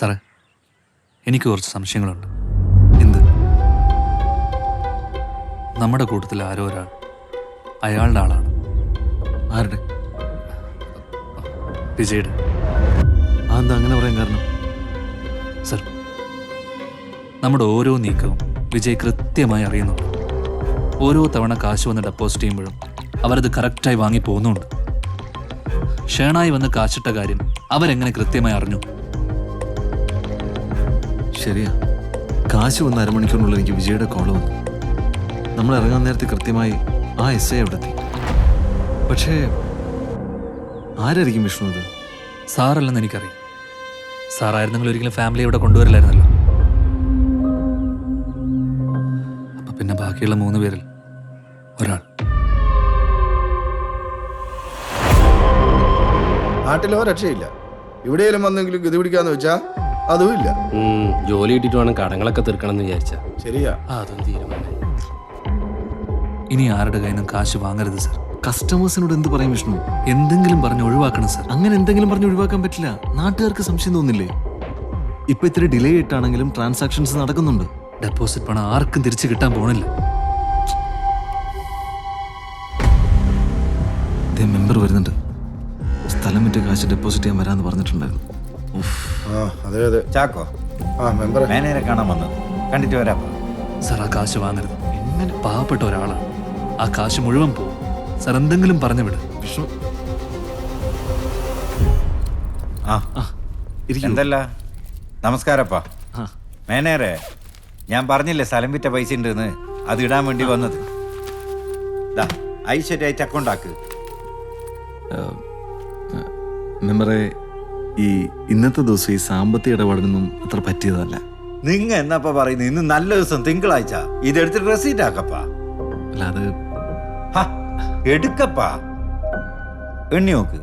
സാറേ എനിക്ക് കുറച്ച് സംശയങ്ങളുണ്ട്. എന്ത്? നമ്മുടെ കൂട്ടത്തിൽ ആരോ ഒരാൾ അയാളുടെ ആളാണ്. ആരുടെ? വിജയുടെ. അതെന്താ അങ്ങനെ പറയാൻ കാരണം? സർ നമ്മുടെ ഓരോ നീക്കവും വിജയ് കൃത്യമായി അറിയുന്നുണ്ട്. ഓരോ തവണ കാശ് വന്ന് ഡെപ്പോസിറ്റ് ചെയ്യുമ്പോഴും അവരത് കറക്റ്റായി വാങ്ങി പോകുന്നുണ്ട്. ഷേണായി വന്ന് കാശിട്ട കാര്യം അവരെങ്ങനെ കൃത്യമായി അറിഞ്ഞു? ശരിയാ. കാശ് വന്ന അരമണിക്കൂറിനുള്ളിൽ എനിക്ക് വിജയുടെ കോൾ വന്നു. നമ്മൾ ഇറങ്ങാൻ നേരത്തെ കൃത്യമായി ആ എസ് ഐ അവിടെ എത്തി. പക്ഷേ ആരായിരിക്കും വിഷ്ണു അത്? സാറല്ലെന്ന് എനിക്കറിയാം. സാറായിരുന്നെങ്കിൽ ഒരിക്കലും ഫാമിലി ഇവിടെ കൊണ്ടുവരില്ലായിരുന്നല്ലോ. അപ്പൊ പിന്നെ ബാക്കിയുള്ള മൂന്ന് പേരിൽ ഒരാൾ. നാട്ടിലോ രക്ഷയില്ല ഇവിടെയെങ്കിലും വന്നെങ്കിലും ഗതി പിടിക്കാന്ന് വെച്ചാ അതും ഇല്ല ജോലി കിട്ടിയിട്ട് വേണം കടങ്ങളൊക്കെ തീർക്കണം എന്ന് വിചാരിച്ച. ശരിയാ. അതും തീരുമാനം ഇനി ആരുടെ കയ്യിൽ നിന്നും കാശ് വാങ്ങരുത് സർ. കസ്റ്റമേഴ്സിനോട് എന്ത് പറയും വിഷ്ണു? എന്തെങ്കിലും പറഞ്ഞ് ഒഴിവാക്കണം സർ. അങ്ങനെ എന്തെങ്കിലും പറഞ്ഞ് ഒഴിവാക്കാൻ പറ്റില്ല. നാട്ടുകാർക്ക് സംശയം തോന്നില്ലേ? ഇപ്പൊ ഇത്തിരി ഡിലേ ആയിട്ടാണെങ്കിലും ട്രാൻസാക്ഷൻസ് നടക്കുന്നുണ്ട്. ഡെപ്പോസിറ്റ് പണം ആർക്കും തിരിച്ചു കിട്ടാൻ പോണില്ല. മെമ്പർ വരുന്നുണ്ട്. സ്ഥലം വിറ്റ് കാശ് ഡെപ്പോസിറ്റ് ചെയ്യാൻ വരാമെന്ന് പറഞ്ഞിട്ടുണ്ടായിരുന്നു. ആ അതെ അതെ. ചാക്കോ ആ മെമ്പർ മാനേജരെ കാണാൻ വന്നത് കണ്ടിട്ട് വരാം. സാർ ആ കാശ് വാങ്ങരുത്. എങ്ങനെ പാവപ്പെട്ട ഒരാളാണ് ആ കാശ് മുഴുവൻ പോകും സാർ എന്തെങ്കിലും പറഞ്ഞു വിട്. വിഷ്ണു. ആ ആ ഇരിക്കൂ. എന്തല്ല? നമസ്കാരപ്പാ. ആ. മാനേജറെ ഞാൻ പറഞ്ഞില്ലേ സ്ഥലം വിറ്റ പൈസ ഉണ്ടെന്ന്? അത് ഇടാൻ വേണ്ടി വന്നത്. ദാ ഐശ്വര്യായിട്ട് അക്കൗണ്ട് ആക്ക് മെമ്പറെ ഈ ഇന്നത്തെ ദിവസം ഈ സാമ്പത്തിക ഇടപാടിനൊന്നും അത്ര പറ്റിയതല്ല. നിങ്ങ എന്നപ്പാ പറയുന്നത് ഇന്ന് നല്ല ദിവസം തിങ്കളാഴ്ച. ഇതെടുത്തിട്ട് റെസീറ്റ് ആക്കപ്പാ. അല്ല അത് ഹ, എടുക്കപ്പാ. എണ്ണി നോക്ക്.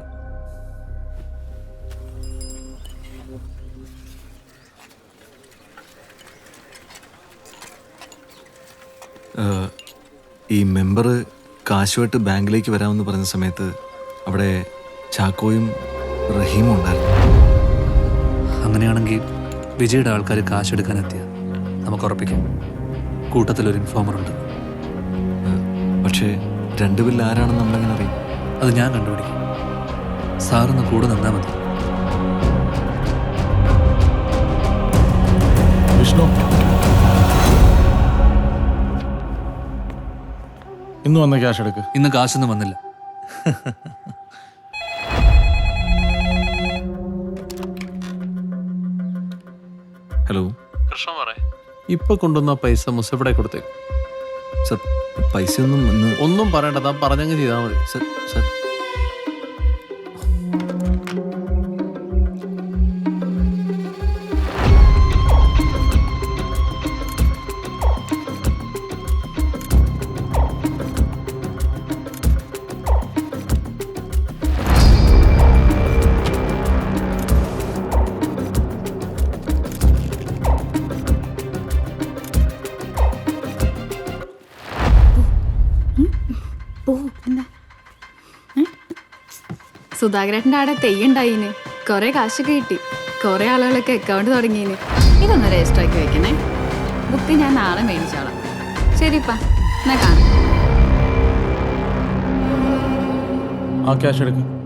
ഏഹ്, ഈ മെമ്പർ കാശുമായിട്ട് ബാങ്കിലേക്ക് വരാമെന്ന് പറഞ്ഞ സമയത്ത് അവിടെ ചാക്കോയും റഹീമും ഉണ്ടായിരുന്നു. അങ്ങനെയാണെങ്കിൽ വിജയുടെ ആൾക്കാർ കാശ് എടുക്കാൻ എത്തിയ നമുക്ക് ഉറപ്പിക്കാം. കൂട്ടത്തിലൊരു ഇൻഫോമർ ഉണ്ട്. പക്ഷേ പക്ഷേ രണ്ടുപേരിൽ ആരാണെന്ന് നമ്മളെങ്ങനെ അറിയും? അത് ഞാൻ കണ്ടുപിടിക്കും. സാറൊന്ന് കൂടെ നിന്നാൽ മതി. വിഷ്ണു. ഇന്ന് വന്ന ക്യാഷ് എടുക്ക്. ഇന്ന് കാശൊന്നും വന്നില്ല. ഇപ്പൊ കൊണ്ടുവന്ന പൈസ മുസഫിടെ കൊടുത്തേക്കും? സർ പൈസ ഒന്നും ഒന്നും പറയണ്ട താൻ പറഞ്ഞങ്ങ് ചെയ്താൽ മതി. സർ സർ എന്താ? സുധാകരേട്ടന്റെ ആടെ തെയ്യുണ്ടായിന്. കുറേ കാശൊക്കെ കിട്ടി. കുറേ ആളുകളൊക്കെ അക്കൗണ്ട് തുടങ്ങിയിന് ഇതൊന്ന് രജിസ്റ്റർ ആക്കി വെക്കണേ. ബുക്ക് ഞാൻ നാളെ മേടിച്ചോളാം. ശരിപ്പാ എന്നാ കാണാം. ആ ക്യാഷ് എടുക്ക്.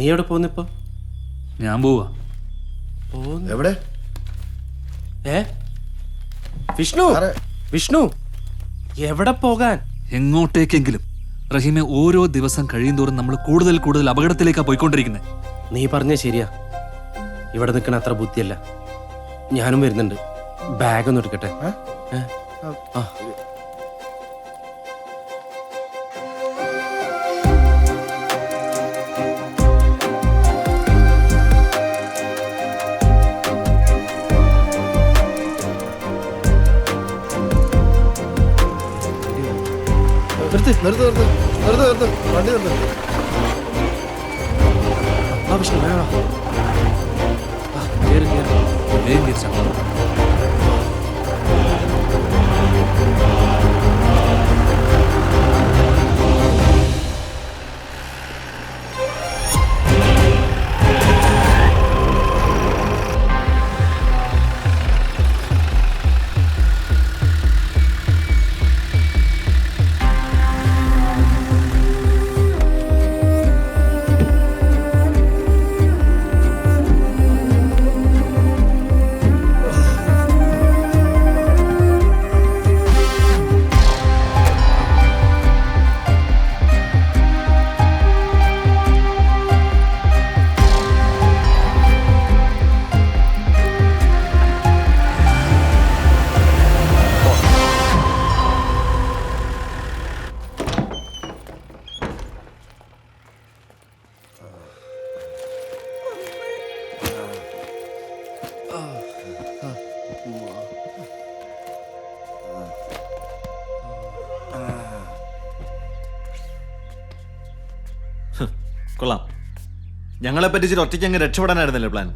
നീ എവിടെ പോകുന്നിപ്പോ ഞാൻ പോവാ. എവിടെ? ഏ? വിഷ്ണു. വിഷ്ണു? എവിടെ പോകാൻ? എങ്ങോട്ടേക്കെങ്കിലും. റഹീമെ ഓരോ ദിവസം കഴിയും തോറും നമ്മൾ കൂടുതൽ കൂടുതൽ അപകടത്തിലേക്കാണ് പോയിക്കൊണ്ടിരിക്കുന്നത് നീ പറഞ്ഞ ശരിയാ. ഇവിടെ നിൽക്കണ അത്ര ബുദ്ധിയല്ല. ഞാനും വരുന്നുണ്ട്. ബാഗ് ഒന്ന് എടുക്കട്ടെ ആ. നിർത്ത് നിർത്ത് നിർത്ത്. നിർത്ത് വണ്ടി നിർത്ത്. ആ വിഷ്ണു വേണോ കയറി വേഗം തിരിച്ചാ കൊള്ളാം. ഞങ്ങളെ പറ്റിച്ചിട്ട് ഒറ്റയ്ക്ക് അങ്ങ് രക്ഷപ്പെടാനായിരുന്നല്ലേ പ്ലാൻ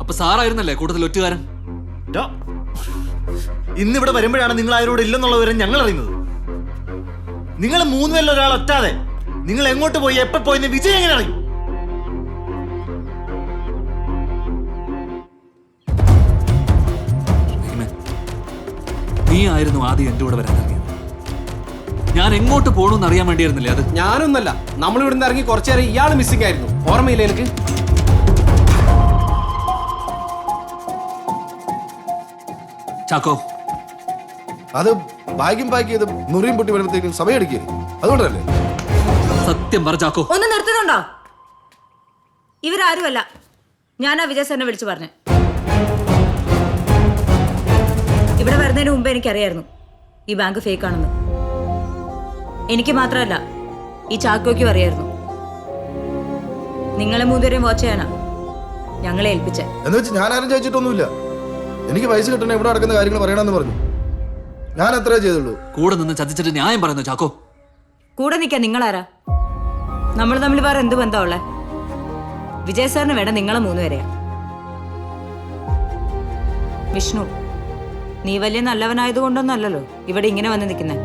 അപ്പൊ സാറായിരുന്നല്ലേ കൂടുതൽ ഒറ്റുകാരൻ. ഇന്നിവിടെ വരുമ്പോഴാണ് നിങ്ങൾ ആരോട് ഇല്ലെന്നുള്ള വിവരം ഞങ്ങൾ അറിയുന്നത് നിങ്ങൾ മൂന്നുപേരിൽ ഒരാൾ ഒറ്റാതെ നിങ്ങൾ എങ്ങോട്ട് പോയി എപ്പോ പോയി വിജയ് എങ്ങനെ അറിയും? നീ ആയിരുന്നു ആദ്യം എന്റെ കൂടെ വരാൻ ഇറങ്ങിയത്. ഞാൻ എങ്ങോട്ട് പോകണമെന്ന് അറിയാൻ വേണ്ടിയിരുന്നില്ലേ അത്? ഞാനൊന്നല്ല. നമ്മൾ ഇവിടുന്ന് ഇറങ്ങി കുറച്ചേരം ഇയാൾ മിസ്സിംഗ് ആയിരുന്നു. ഓർമ്മയില്ല എനിക്ക് ചാക്കോ. അത് ഭാഗ്യം പാക്ക് ചെയ്ത് മുറിയും പൊട്ടി വരുമ്പോഴത്തേക്കും സമയമെടുക്കരുത് അതുകൊണ്ടല്ലേ? സത്യം പറ ചാക്കോ. ഒന്ന് നിർത്തുന്നുണ്ടോ? ഇവരാരുമല്ല. ഞാനാ വിജയ് സാറിനെ വിളിച്ചു പറഞ്ഞു. വരുന്നതിന് മുമ്പ് എനിക്കറിയായിരുന്നു ഈ ബാങ്ക് ഫേക്ക് ആണെന്ന് എനിക്ക് മാത്രമല്ല ഈ ചാക്കോയ്ക്കും അറിയായിരുന്നു. നിങ്ങളെ മൂന്നുപേരെയും വാച്ച് ചെയ്യാനാ ഞങ്ങളെ ഏൽപ്പിച്ച. എന്ന് വെച്ച് ഞാൻ ആരും ചോദിച്ചിട്ടൊന്നുമില്ല എനിക്ക് പൈസ കിട്ടണ ഇവിടെ നടക്കുന്ന കാര്യങ്ങൾ പറയണമെന്ന് പറഞ്ഞു. ഞാൻ അത്രേ ചെയ്തുള്ളൂ. കൂടെ നിന്ന് ചതിച്ചിട്ട് ന്യായം പറയുന്നു ചാക്കോ. കൂടെ നിൽക്കാൻ നിങ്ങളാരാ? നമ്മൾ തമ്മിൽ വേറെ എന്ത് ബന്ധമുള്ള വിജയ് സാറിന് വേണ്ട നിങ്ങളെ മൂന്നുപേരെയാ. വിഷ്ണു. നീ വലിയ നല്ലവനായതുകൊണ്ടൊന്നല്ലല്ലോ ഇവിടെ ഇങ്ങനെ വന്ന് നിൽക്കുന്നേ.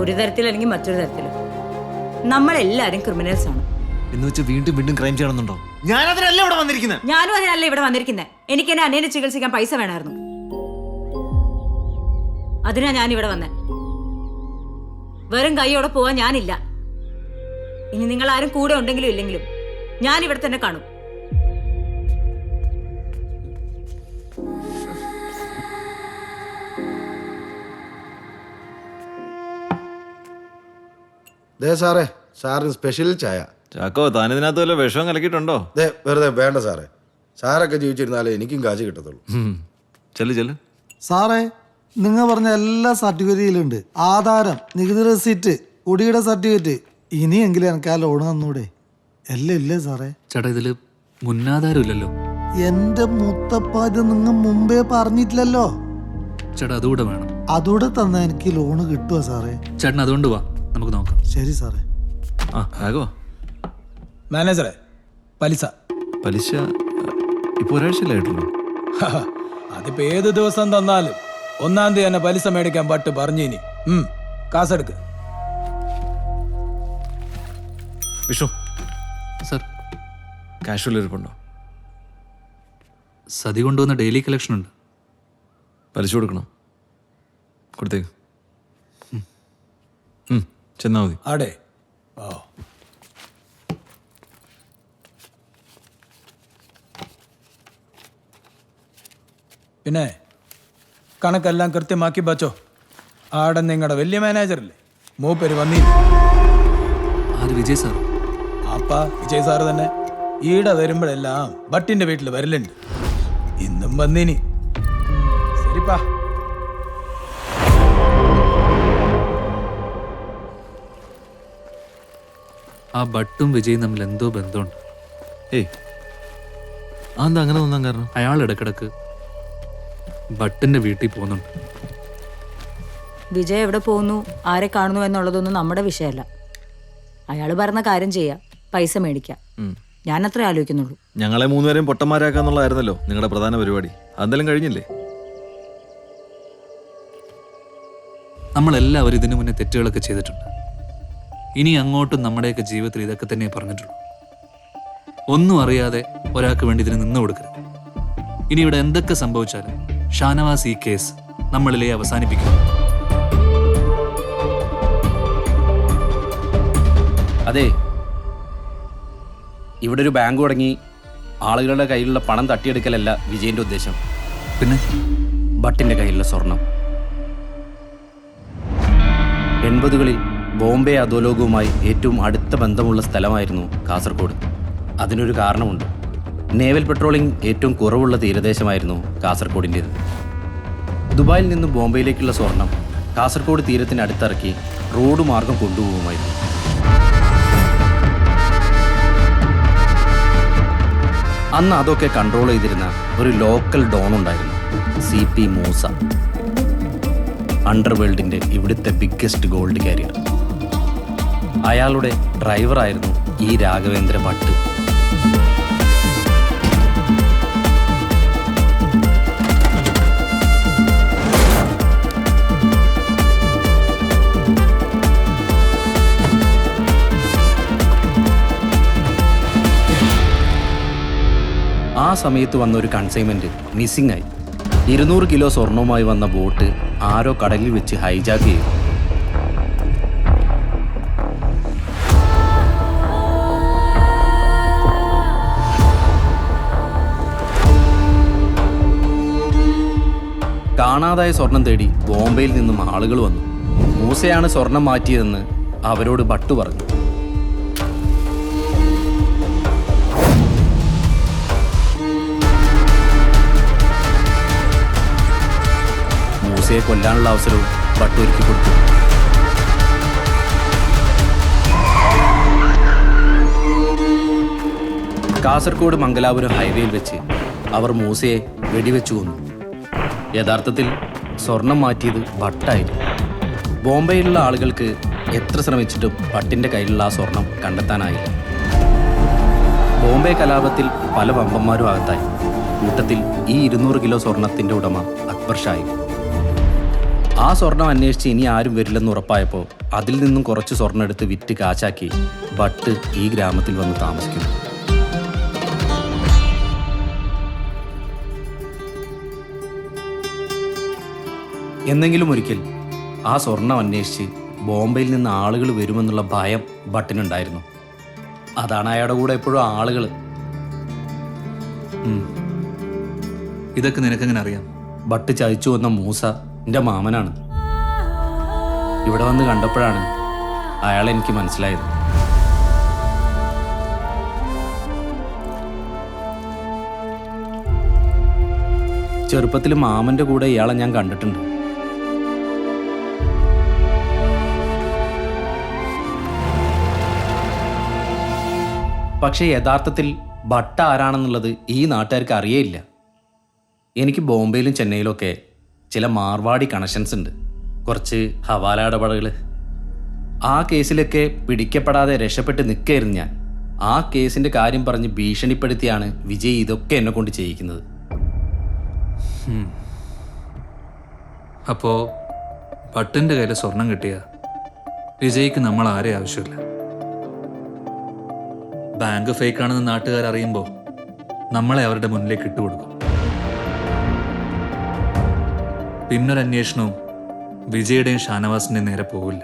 ഒരു തരത്തിലല്ലെങ്കിൽ മറ്റൊരു തരത്തിൽ നമ്മളെല്ലാരും ക്രിമിനൽസ് ആണ്. എന്ന് വെച്ച് വീണ്ടും വീണ്ടും ക്രൈം ചെയ്യണമെന്നുണ്ടോ? ഞാൻ അതിനല്ല ഇവിടെ വന്നിരിക്കുന്നത് ഞാനും അതിനല്ല ഇവിടെ വന്നിരിക്കുന്നത് എനിക്ക് എന്നെ അനിയനെ ചികിത്സിക്കാൻ പൈസ വേണമായിരുന്നു. അതിനാ ഞാൻ ഇവിടെ വന്നേ. വെറും കൈയോടെ പോവാൻ ഞാനില്ല. ഇനി നിങ്ങൾ ആരും കൂടെ ഉണ്ടെങ്കിലും ഇല്ലെങ്കിലും ഞാൻ ഇവിടെ തന്നെ കാണും. ദേ സാറേ സാറിന് സ്പെഷ്യൽ ചായ. ചാക്കോ താൻ ഇതിനകത്ത് വല്ല വിഷം കലക്കിയിട്ടുണ്ടോ? ദേ വെറുതെ വേണ്ട സാറേ. സാറൊക്കെ ജീവിച്ചിരുന്നാലേ എനിക്കും കാശ് കിട്ടത്തുള്ളൂ. ചെല്ലു ചെല്ല്. സാറേ നിങ്ങൾ പറഞ്ഞ എല്ലാ സർട്ടിഫിക്കറ്റിലുണ്ട്. ആധാരം നികുതി റെസീറ്റ് കുടിയുടെ സർട്ടിഫിക്കറ്റ്. ഇനിയെങ്കിലും എനിക്ക് ആ ലോൺ തന്നൂടെ. എല്ലാം ഇല്ലേ സാറേ? ചേട്ടാ ഇതിൽ മുന്നാധാരം ഇല്ലല്ലോ. എന്റെ മുത്തപ്പ ഇത് നിങ്ങൾ മുമ്പേ പറഞ്ഞിട്ടില്ലല്ലോ. ചേട്ടാ അതുകൂടെ വേണം. അതുകൂടെ തന്നാ എനിക്ക് ലോണ് കിട്ടുവാ സാറേ? ചേട്ടൻ അതുകൊണ്ട് വാ. നമുക്ക് നോക്കാം. ശരി സാറേ. ആ രാഘവ മാനേജറെ പലിശ. പലിശ ഇപ്പൊ ഒരാഴ്ചയിലായിട്ടുള്ളൂ അതിപ്പോ ഏത് ദിവസം തന്നാലും ഒന്നാം തീയതി തന്നെ പലിശ മേടിക്കാൻ പട്ട് പറഞ്ഞിനി. ഉം കാസെടുക്ക്. വിഷ്ണു സർ. കാഷ്വൽ ഇരിപ്പുണ്ടോ? സതി കൊണ്ടുവന്ന ഡെയിലി കളക്ഷൻ ഉണ്ട്. പലിശ കൊടുക്കണം. കൊടുത്തേക്ക്. ഉം, ചെന്നാ മതി. ആടെ. ഓ പിന്നെ കണക്കെല്ലാം കൃത്യമാക്കി വച്ചോ ആടെ നിങ്ങളുടെ വലിയ മാനേജറല്ലേ. മൂപ്പര് വന്നില്ല? ആര് വിജയ് സാർ അപ്പ വിജയ് സാറ് തന്നെ. ഈടെ വരുമ്പോഴെല്ലാം ഭട്ടിന്റെ വീട്ടിൽ വരലുണ്ട്. ഇന്നും വന്നിനി. ശരിപ്പാ ആ ഭട്ടും വിജയും തമ്മിൽ എന്തോ ബന്ധമുണ്ട്. ഏയ്. അതെന്താ അങ്ങനെ തോന്നാൻ കാരണം? അയാൾ ഇടക്കിടക്ക് ഭട്ടിന്റെ വീട്ടിൽ പോകുന്നുണ്ട്. വിജയ് എവിടെ പോകുന്നു? ആരെ കാണുന്നു എന്നുള്ളതൊന്നും നമ്മുടെ വിഷയമല്ല. അയാൾ പറഞ്ഞ കാര്യം ചെയ്യാം. പൈസ മേടിക്കാം. ഞാൻ അത്ര ആലോചിക്കുന്നുള്ളൂ. ഞങ്ങളെ മൂന്നുപേരെയും പൊട്ടന്മാരാക്കാന്നുള്ളതായിരുന്നല്ലോ നിങ്ങളുടെ പ്രധാന പരിപാടി. അതെല്ലാം കഴിഞ്ഞില്ലേ? നമ്മളെല്ലാവരും ഇതിനു മുന്നേ തെറ്റുകളൊക്കെ ചെയ്തിട്ടുണ്ട്. ഇനി അങ്ങോട്ടും നമ്മുടെയൊക്കെ ജീവിതത്തിൽ ഇതൊക്കെ തന്നെ പറഞ്ഞിട്ടുള്ളൂ. ഒന്നും അറിയാതെ ഒരാൾക്ക് വേണ്ടി ഇതിന് നിന്നു കൊടുക്കരുത്. ഇനി ഇവിടെ എന്തൊക്കെ സംഭവിച്ചാലും ഷാനവാസ് ഈ കേസ് നമ്മളിലെ അവസാനിപ്പിക്കും. അതെ. ഇവിടെ ഒരു ബാങ്ക് തുടങ്ങി ആളുകളുടെ കയ്യിലുള്ള പണം തട്ടിയെടുക്കലല്ല വിജയന്റെ ഉദ്ദേശം. പിന്നെ? ഭട്ടിന്റെ കയ്യിലുള്ള സ്വർണം. എൺപതുകളിൽ ബോംബെ അധോലോകവുമായി ഏറ്റവും അടുത്ത ബന്ധമുള്ള സ്ഥലമായിരുന്നു കാസർഗോഡ്. അതിനൊരു കാരണമുണ്ട്. നേവൽ പെട്രോളിംഗ് ഏറ്റവും കുറവുള്ള തീരദേശമായിരുന്നു കാസർഗോഡിന്റേത്. ദുബായിൽ നിന്നും ബോംബെയിലേക്കുള്ള സ്വർണം കാസർഗോഡ് തീരത്തിന് അടുത്തിറക്കി റോഡ് മാർഗം കൊണ്ടുപോകുമായിരുന്നു അന്ന് അതൊക്കെ കൺട്രോൾ ചെയ്തിരുന്ന ഒരു ലോക്കൽ ഡോൺ ഉണ്ടായിരുന്നു സി പി മൂസ. അണ്ടർവേൾഡിന്റെ ഇവിടുത്തെ ബിഗ്ഗസ്റ്റ് ഗോൾഡ് കാരിയർ അയാളുടെ ഡ്രൈവറായിരുന്നു ഈ രാഘവേന്ദ്ര ഭട്ട്. ആ സമയത്ത് വന്ന ഒരു കൺസൈൻമെന്റ് മിസ്സിംഗ് ആയി. ഇരുന്നൂറ് കിലോ സ്വർണവുമായി വന്ന ബോട്ട് ആരോ കടലിൽ വെച്ച് ഹൈജാക്ക് ചെയ്തു. കാണാതായ സ്വർണം തേടി ബോംബെയിൽ നിന്നും ആളുകൾ വന്നു. മൂസയാണ് സ്വർണം മാറ്റിയതെന്ന് അവരോട് ഭട്ടു പറഞ്ഞു. മൂസയെ കൊല്ലാനുള്ള അവസരവും ഭട്ട് ഒരുക്കി കൊടുത്തു. കാസർഗോഡ് മംഗലാപുരം ഹൈവേയിൽ വെച്ച് അവർ മൂസയെ വെടിവെച്ചു കൊന്നു. യഥാർത്ഥത്തിൽ സ്വർണം മാറ്റിയത് ഭട്ടായിരുന്നു. ബോംബെയിലുള്ള ആളുകൾക്ക് എത്ര ശ്രമിച്ചിട്ടും ഭട്ടിന്റെ കയ്യിലുള്ള ആ സ്വർണം കണ്ടെത്താനായില്ല. ബോംബെ കലാപത്തിൽ പല വമ്പന്മാരും അകത്തായി. കൂട്ടത്തിൽ ഈ ഇരുന്നൂറ് കിലോ സ്വർണത്തിന്റെ ഉടമ അക്ബർ ഷായി. ആ സ്വർണം അന്വേഷിച്ച് ഇനി ആരും വരില്ലെന്ന് ഉറപ്പായപ്പോൾ അതിൽ നിന്നും കുറച്ച് സ്വർണം എടുത്ത് വിറ്റ് കാശാക്കി ഭട്ട് ഈ ഗ്രാമത്തിൽ വന്ന് താമസിക്കുന്നു. എന്നെങ്കിലും ഒരിക്കൽ ആ സ്വർണം അന്വേഷിച്ച് ബോംബെയിൽ നിന്ന് ആളുകൾ വരുമെന്നുള്ള ഭയം ഭട്ടിനുണ്ടായിരുന്നു. അതാണ് അയാളുടെ കൂടെ എപ്പോഴും ആളുകൾ. ഇതൊക്കെ നിനക്കെങ്ങനെ അറിയാം? ഭട്ട് ചതിച്ചു വന്ന മൂസ എന്റെ മാമനാണ്. ഇവിടെ വന്ന് കണ്ടപ്പോഴാണ് അയാളെ എനിക്ക് മനസ്സിലായത്. ചെറുപ്പത്തിൽ മാമന്റെ കൂടെ ഇയാളെ ഞാൻ കണ്ടിട്ടുണ്ട്. പക്ഷേ യഥാർത്ഥത്തിൽ ഭട്ട ആരാണെന്നുള്ളത് ഈ നാട്ടുകാർക്ക് അറിയേയില്ല. എനിക്ക് ബോംബെയിലും ചെന്നൈയിലും ഒക്കെ ചില മാർവാടി കണക്ഷൻസ് ഉണ്ട്. കുറച്ച് ഹവാല ഇടപാടുകൾ. ആ കേസിലൊക്കെ പിടിക്കപ്പെടാതെ രക്ഷപ്പെട്ട് നിൽക്കുകയായിരുന്നു ഞാൻ. ആ കേസിന്റെ കാര്യം പറഞ്ഞ് ഭീഷണിപ്പെടുത്തിയാണ് വിജയ് ഇതൊക്കെ എന്നെ കൊണ്ട് ചെയ്യിക്കുന്നത്. അപ്പോ ഭട്ടിന്റെ കയ്യിൽ സ്വർണം കിട്ടിയ? വിജയ്ക്ക് നമ്മൾ ആരെയും ആവശ്യമില്ല. ബാങ്ക് ഫേക്ക് ആണെന്ന് നാട്ടുകാർ അറിയുമ്പോൾ നമ്മളെ അവരുടെ മുന്നിലേക്ക് ഇട്ടുകൊടുക്കും പിന്നൊരു അന്വേഷണവും വിജയുടെയും ഷാനവാസിന്റെയും നേരെ പോവില്ല.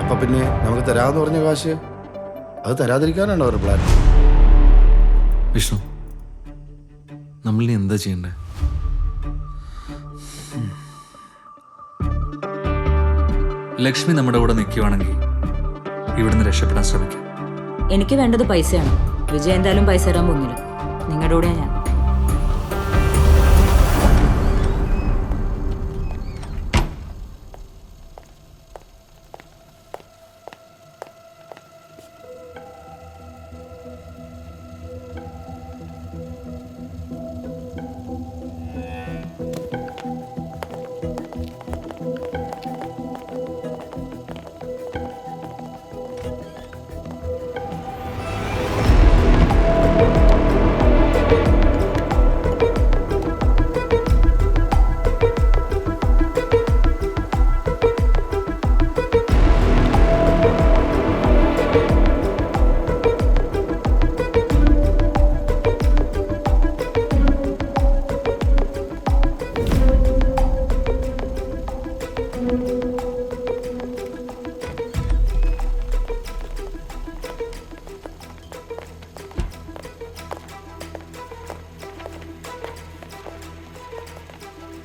അപ്പൊ പിന്നെ നമുക്ക് തരാമെന്ന് പറഞ്ഞ കാശ്? അത് തരാതിരിക്കാനാണ് അവരുടെ പ്ലാൻ വിഷ്ണു നമ്മൾ ഇനി എന്താ ചെയ്യണ്ടേ? ലക്ഷ്മി നമ്മുടെ കൂടെ നിൽക്കുവാണെങ്കിൽ ഇവിടുന്ന് രക്ഷപ്പെടാൻ ശ്രമിക്കാം. എനിക്ക് വേണ്ടത് പൈസയാണ്. വിജയ് എന്തായാലും പൈസ തരാൻ പോകുന്നില്ല. നിങ്ങളുടെ കൂടെയാണ് ഞാൻ.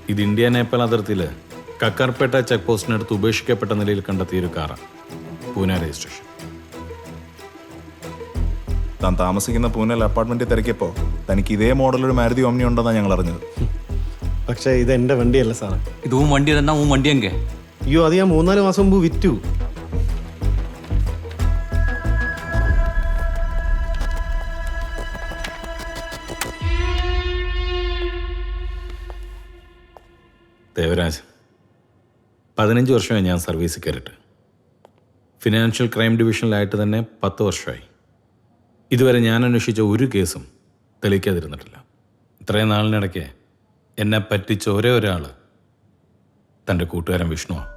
ഇത് ഇന്ത്യ നേപ്പാൾ അതിർത്തിയിൽ കക്കാർപേട്ട ചെക്ക് പോസ്റ്റിനടുത്ത് ഉപേക്ഷിക്കപ്പെട്ട നിലയിൽ കണ്ടെത്തിയ ഒരു കാറാണ്. പൂനെ രജിസ്ട്രേഷൻ. താൻ താമസിക്കുന്ന പൂനെ അപ്പാർട്ട്മെന്റിൽ തിരക്കിയപ്പോൾ തനിക്ക് ഇതേ ഒരു മാരുതി ഓമ്നി ഉണ്ടെന്നാണ് ഞങ്ങൾ അറിഞ്ഞത്. പക്ഷേ ഇത് എന്റെ വണ്ടിയല്ല സാറേ. ഇത് ഉൻ വണ്ടി തന്നെ ഉൻ വണ്ടി എങ്കെ അയ്യോ അത് ഞാൻ മൂന്നാൽ മാസം മുമ്പ് വിറ്റു. ദേവരാജ് പതിനഞ്ച് വർഷമായി ഞാൻ സർവീസിൽ കയറിയിട്ട്. ഫിനാൻഷ്യൽ ക്രൈം ഡിവിഷനിലായിട്ട് തന്നെ പത്ത് വർഷമായി. ഇതുവരെ ഞാൻ അന്വേഷിച്ച ഒരു കേസും തെളിയിക്കാതിരുന്നിട്ടില്ല. ഇത്രയും നാളിനിടയ്ക്ക് എന്നെ പറ്റിച്ച ഒരേ ഒരാൾ തന്റെ കൂട്ടുകാരൻ വിഷ്ണുവാണ്